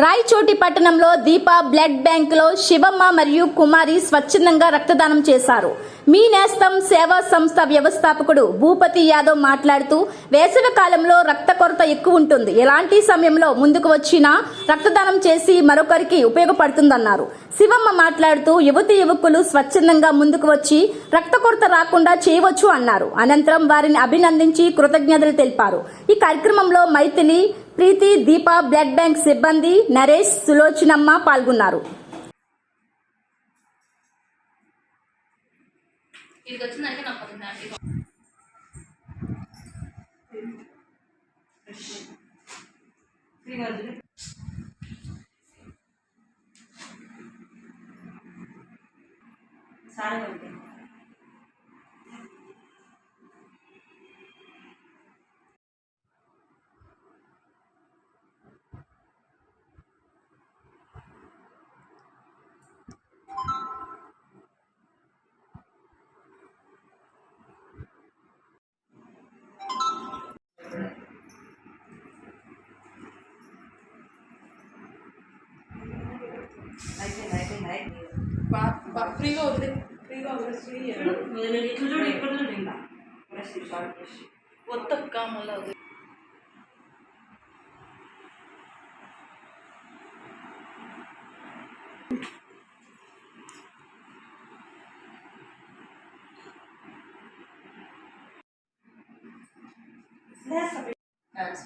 రాయచోటి పట్టణంలో దీప బ్లడ్ బ్యాంకులో శివమ్మ మరియు కుమారి స్వచ్ఛందంగా రక్తదానం చేశారు. మీ నేస్తం సేవా సంస్థ వ్యవస్థాపకుడు భూపతి యాదవ్ మాట్లాడుతూ వేసవి కాలంలో రక్త కొరత ఎక్కువ ఉంటుంది. ఎలాంటి సమయంలో ముందుకు వచ్చినా రక్తదానం చేసి మరొకరికి ఉపయోగపడుతుందన్నారు. శివమ్మ మాట్లాడుతూ యువతి యువకులు స్వచ్ఛందంగా ముందుకు వచ్చి రక్త కొరత రాకుండా చేయవచ్చు అన్నారు. అనంతరం వారిని అభినందించి కృతజ్ఞతలు తెలిపారు. ఈ కార్యక్రమంలో మైథిలి ప్రీతి దీప బ్లడ్ బ్యాంక్ సిబ్బంది నరేష్ సులోచనమ్మ పాల్గొన్నారు. ఇది ఫ్రీగా వదిలే ఫ్రీగా వదిలేసి నేను ఇట్లు చూడు ఇక్కడ చూడు ఇంకా బ్రష్ షార్ట్ బ్రష్ ఒత్తక్క మళ్ళీ వదిలే లేస్తా డాన్స్